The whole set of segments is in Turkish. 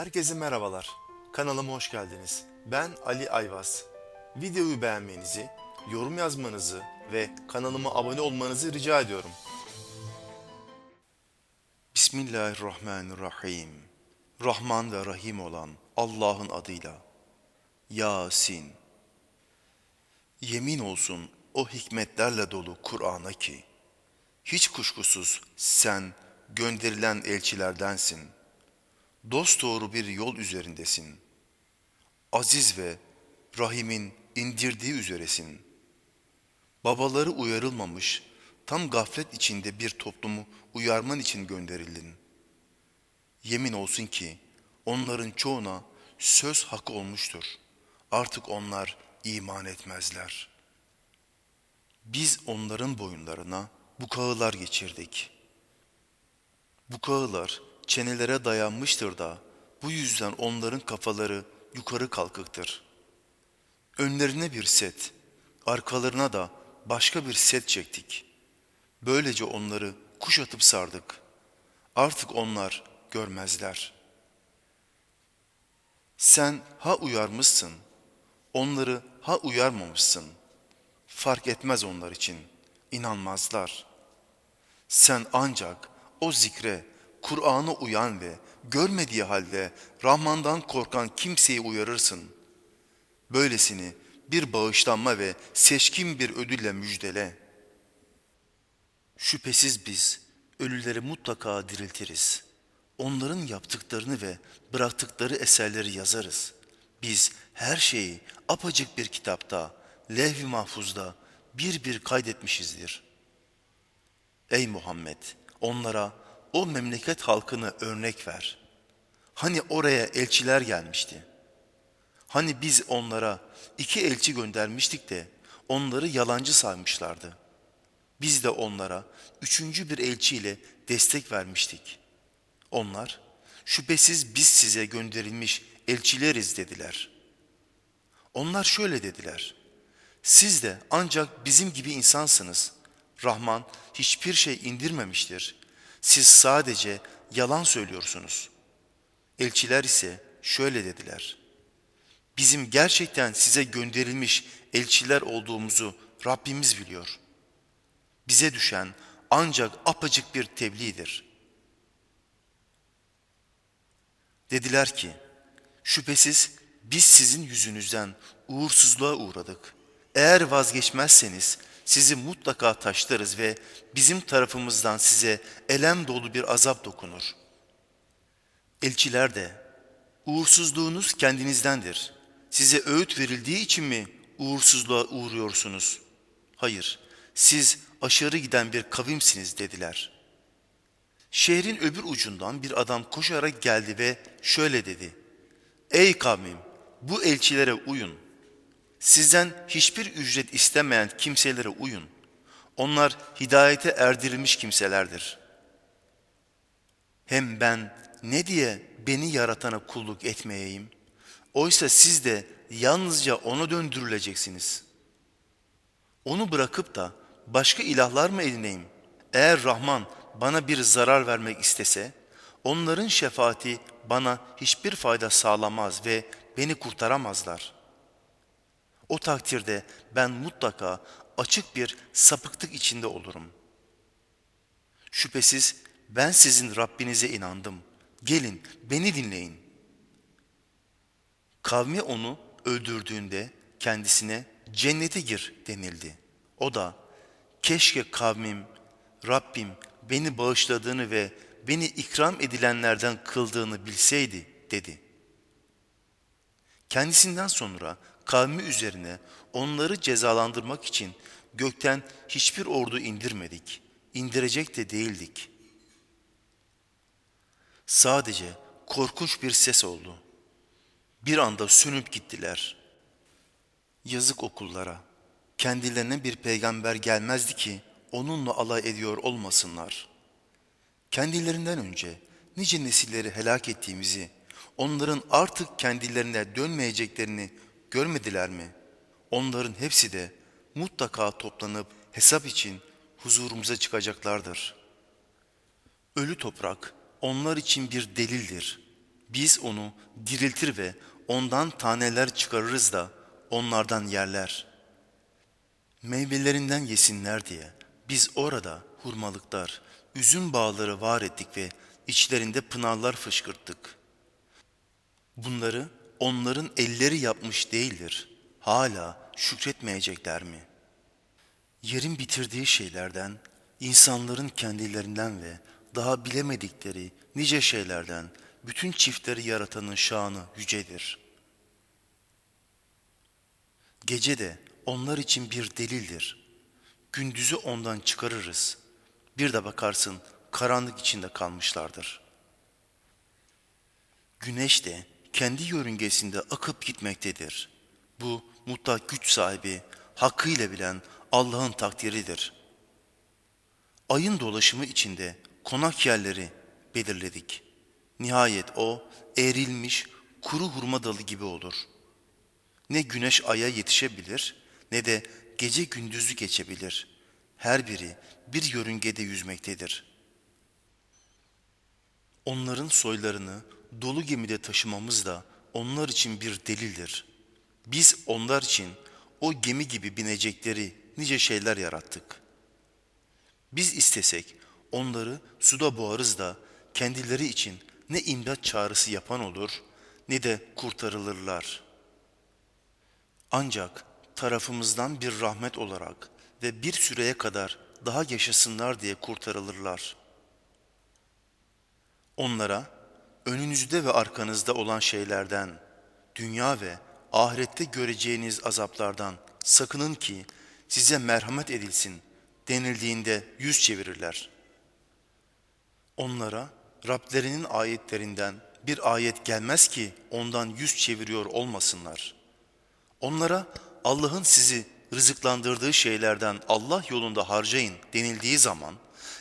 Herkese merhabalar. Kanalıma hoş geldiniz. Ben Ali Ayvaz. Videoyu beğenmenizi, yorum yazmanızı ve kanalıma abone olmanızı rica ediyorum. Bismillahirrahmanirrahim. Rahman ve Rahim olan Allah'ın adıyla. Yasin. Yemin olsun o hikmetlerle dolu Kur'an'a ki, hiç kuşkusuz sen gönderilen elçilerdensin. Dosdoğru bir yol üzerindesin. Aziz ve Rahim'in indirdiği üzeresin. Babaları uyarılmamış, tam gaflet içinde bir toplumu uyarman için gönderildin. Yemin olsun ki onların çoğuna söz hakkı olmuştur. Artık onlar iman etmezler. Biz onların boyunlarına bu kağılar geçirdik. Bu kağılar çenelere dayanmıştır da bu yüzden onların kafaları yukarı kalkıktır. Önlerine bir set, arkalarına da başka bir set çektik. Böylece onları kuşatıp sardık. Artık onlar görmezler. Sen ha uyarmışsın, onları ha uyarmamışsın. Fark etmez onlar için, inanmazlar. Sen ancak o zikre, Kur'an'a uyan ve görmediği halde Rahman'dan korkan kimseyi uyarırsın. Böylesini bir bağışlanma ve seçkin bir ödülle müjdele. Şüphesiz biz ölüleri mutlaka diriltiriz. Onların yaptıklarını ve bıraktıkları eserleri yazarız. Biz her şeyi apacık bir kitapta, levh-i mahfuzda bir bir kaydetmişizdir. Ey Muhammed! Onlara o memleket halkını örnek ver. Hani oraya elçiler gelmişti. Hani biz onlara iki elçi göndermiştik de onları yalancı saymışlardı. Biz de onlara üçüncü bir elçiyle destek vermiştik. Onlar, şüphesiz biz size gönderilmiş elçileriz dediler. Onlar şöyle dediler. Siz de ancak bizim gibi insansınız. Rahman hiçbir şey indirmemiştir. Siz sadece yalan söylüyorsunuz. Elçiler ise şöyle dediler. Bizim gerçekten size gönderilmiş elçiler olduğumuzu Rabbimiz biliyor. Bize düşen ancak apacık bir tebliğdir. Dediler ki, şüphesiz biz sizin yüzünüzden uğursuzluğa uğradık. Eğer vazgeçmezseniz sizi mutlaka taşlarız ve bizim tarafımızdan size elem dolu bir azap dokunur. Elçiler de, uğursuzluğunuz kendinizdendir. Size öğüt verildiği için mi uğursuzluğa uğruyorsunuz? Hayır, siz aşırı giden bir kavimsiniz dediler. Şehrin öbür ucundan bir adam koşarak geldi ve şöyle dedi. Ey kavmim, bu elçilere uyun. Sizden hiçbir ücret istemeyen kimselere uyun. Onlar hidayete erdirilmiş kimselerdir. Hem ben ne diye beni yaratana kulluk etmeyeyim? Oysa siz de yalnızca ona döndürüleceksiniz. Onu bırakıp da başka ilahlar mı edineyim? Eğer Rahman bana bir zarar vermek istese, onların şefaati bana hiçbir fayda sağlamaz ve beni kurtaramazlar. O takdirde ben mutlaka açık bir sapıklık içinde olurum. Şüphesiz ben sizin Rabbinize inandım. Gelin beni dinleyin. Kavmi onu öldürdüğünde kendisine cennete gir denildi. O da keşke kavmim Rabbim beni bağışladığını ve beni ikram edilenlerden kıldığını bilseydi dedi. Kendisinden sonra kavmi üzerine onları cezalandırmak için gökten hiçbir ordu indirmedik. İndirecek de değildik. Sadece korkunç bir ses oldu. Bir anda sönüp gittiler. Yazık okullara. Kendilerine bir peygamber gelmezdi ki onunla alay ediyor olmasınlar. Kendilerinden önce nice nesilleri helak ettiğimizi, onların artık kendilerine dönmeyeceklerini görmediler mi? Onların hepsi de mutlaka toplanıp hesap için huzurumuza çıkacaklardır. Ölü toprak onlar için bir delildir. Biz onu diriltir ve ondan taneler çıkarırız da onlardan yerler. Meyvelerinden yesinler diye biz orada hurmalıklar, üzüm bağları var ettik ve içlerinde pınarlar fışkırttık. Bunları onların elleri yapmış değildir. Hala şükretmeyecekler mi? Yerin bitirdiği şeylerden, insanların kendilerinden ve daha bilemedikleri nice şeylerden bütün çiftleri yaratanın şanı yücedir. Gece de onlar için bir delildir. Gündüzü ondan çıkarırız. Bir de bakarsın karanlık içinde kalmışlardır. Güneş de kendi yörüngesinde akıp gitmektedir. Bu mutlak güç sahibi, hakkıyla bilen Allah'ın takdiridir. Ayın dolaşımı içinde konak yerleri belirledik. Nihayet o eğrilmiş kuru hurma dalı gibi olur. Ne güneş aya yetişebilir ne de gece gündüzü geçebilir. Her biri bir yörüngede yüzmektedir. Onların soylarını dolu gemide taşımamız da onlar için bir delildir. Biz onlar için o gemi gibi binecekleri nice şeyler yarattık. Biz istesek onları suda boğarız da kendileri için ne imdat çağrısı yapan olur ne de kurtarılırlar. Ancak tarafımızdan bir rahmet olarak ve bir süreye kadar daha yaşasınlar diye kurtarılırlar. Onlara önünüzde ve arkanızda olan şeylerden, dünya ve ahirette göreceğiniz azaplardan sakının ki size merhamet edilsin denildiğinde yüz çevirirler. Onlara Rablerinin ayetlerinden bir ayet gelmez ki ondan yüz çeviriyor olmasınlar. Onlara Allah'ın sizi rızıklandırdığı şeylerden Allah yolunda harcayın denildiği zaman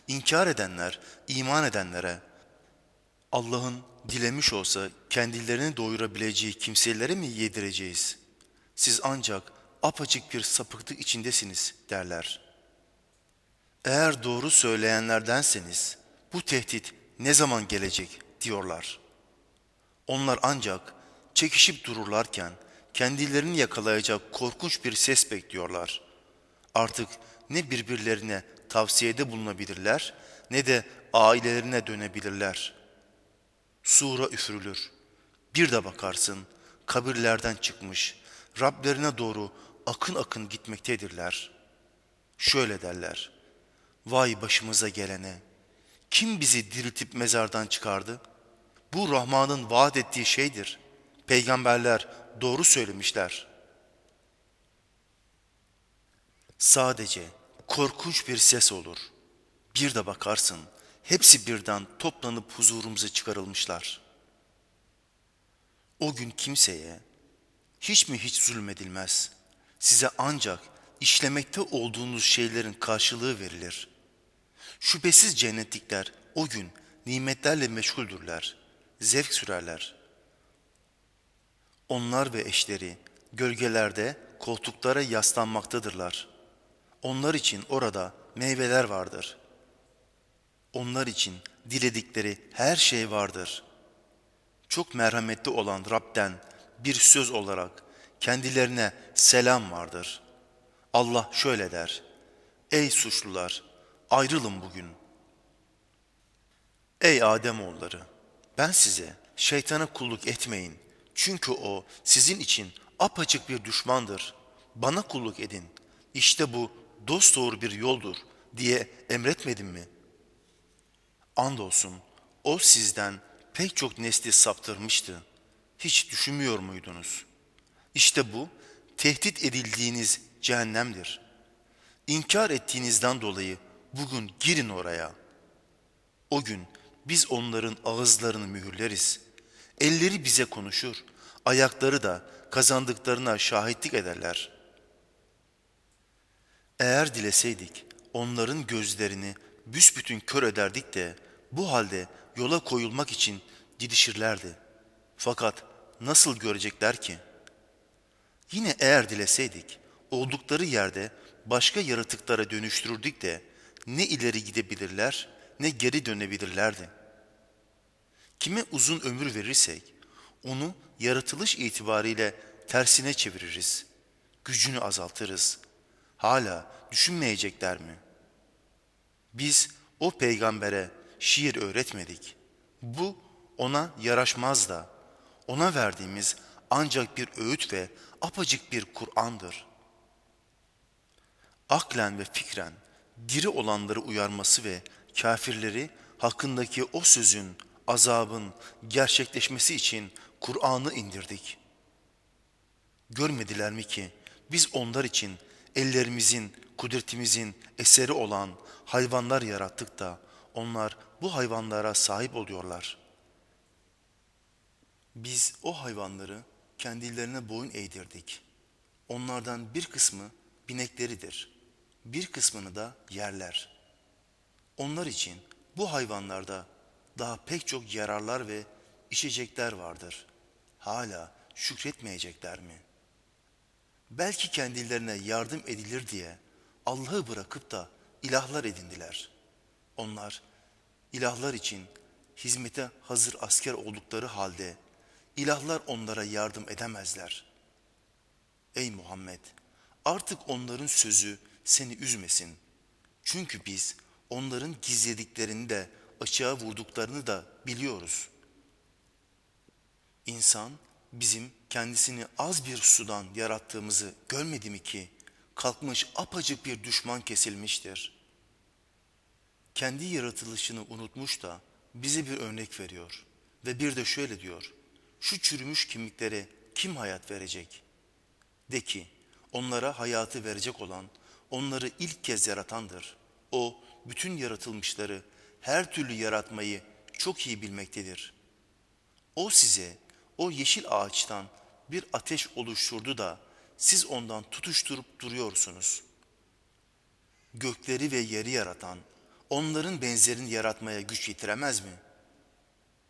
inkar edenler iman edenlere Allah'ın dilemiş olsa kendilerini doyurabileceği kimselere mi yedireceğiz? Siz ancak apaçık bir sapıklık içindesiniz derler. Eğer doğru söyleyenlerdenseniz bu tehdit ne zaman gelecek diyorlar. Onlar ancak çekişip dururlarken kendilerini yakalayacak korkunç bir ses bekliyorlar. Artık ne birbirlerine tavsiyede bulunabilirler ne de ailelerine dönebilirler. Sura üfürülür. Bir de bakarsın kabirlerden çıkmış, Rablerine doğru akın akın gitmektedirler. Şöyle derler, vay başımıza gelene, kim bizi diriltip mezardan çıkardı? Bu Rahman'ın vaat ettiği şeydir. Peygamberler doğru söylemişler. Sadece korkunç bir ses olur. Bir de bakarsın hepsi birden toplanıp huzurumuza çıkarılmışlar. O gün kimseye hiç mi hiç zulmedilmez. Size ancak işlemekte olduğunuz şeylerin karşılığı verilir. Şüphesiz cennetlikler o gün nimetlerle meşguldürler, zevk sürerler. Onlar ve eşleri gölgelerde koltuklara yaslanmaktadırlar. Onlar için orada meyveler vardır. Onlar için diledikleri her şey vardır. Çok merhametli olan Rab'den bir söz olarak kendilerine selam vardır. Allah şöyle der. Ey suçlular, ayrılın bugün. Ey Ademoğulları, ben size şeytana kulluk etmeyin. Çünkü o sizin için apaçık bir düşmandır. Bana kulluk edin. İşte bu dosdoğru bir yoldur diye emretmedim mi? Andolsun o sizden pek çok nesli saptırmıştı. Hiç düşünmüyor muydunuz? İşte bu tehdit edildiğiniz cehennemdir. İnkar ettiğinizden dolayı bugün girin oraya. O gün biz onların ağızlarını mühürleriz. Elleri bize konuşur, ayakları da kazandıklarına şahitlik ederler. Eğer dileseydik onların gözlerini büsbütün kör ederdik de bu halde yola koyulmak için didişirlerdi. Fakat nasıl görecekler ki? Yine eğer dileseydik oldukları yerde başka yaratıklara dönüştürürdük de ne ileri gidebilirler ne geri dönebilirlerdi. Kime uzun ömür verirsek onu yaratılış itibariyle tersine çeviririz. Gücünü azaltırız. Hala düşünmeyecekler mi? Biz o peygambere şiir öğretmedik. Bu ona yaraşmaz da. Ona verdiğimiz ancak bir öğüt ve apacık bir Kur'an'dır. Aklen ve fikren diri olanları uyarması ve kafirleri hakkındaki o sözün, azabın gerçekleşmesi için Kur'an'ı indirdik. Görmediler mi ki biz onlar için ellerimizin, kudretimizin eseri olan hayvanlar yarattık da onlar bu hayvanlara sahip oluyorlar. Biz o hayvanları kendilerine boyun eğdirdik. Onlardan bir kısmı binekleridir. Bir kısmını da yerler. Onlar için bu hayvanlarda daha pek çok yararlar ve içecekler vardır. Hala şükretmeyecekler mi? Belki kendilerine yardım edilir diye Allah'ı bırakıp da ilahlar edindiler. Onlar ilahlar için hizmete hazır asker oldukları halde ilahlar onlara yardım edemezler. Ey Muhammed! Artık onların sözü seni üzmesin. Çünkü biz onların gizlediklerini de açığa vurduklarını da biliyoruz. İnsan bizim kendisini az bir sudan yarattığımızı görmedi mi ki kalkmış apacık bir düşman kesilmiştir. Kendi yaratılışını unutmuş da bize bir örnek veriyor ve bir de şöyle diyor. Şu çürümüş kemiklere kim hayat verecek? De ki onlara hayatı verecek olan onları ilk kez yaratandır. O bütün yaratılmışları her türlü yaratmayı çok iyi bilmektedir. O size o yeşil ağaçtan bir ateş oluşturdu da siz ondan tutuşturup duruyorsunuz. Gökleri ve yeri yaratan, onların benzerini yaratmaya güç yetiremez mi?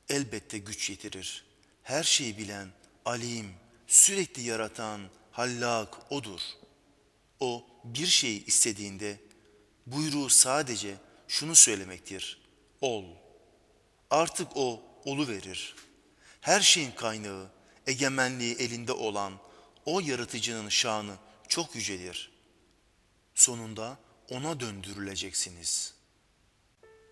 Elbette güç yetirir. Her şeyi bilen, alim, sürekli yaratan, hallak odur. O bir şeyi istediğinde buyruğu sadece şunu söylemektir. Ol. Artık o olu verir. Her şeyin kaynağı, egemenliği elinde olan o yaratıcının şanı çok yücedir. Sonunda ona döndürüleceksiniz.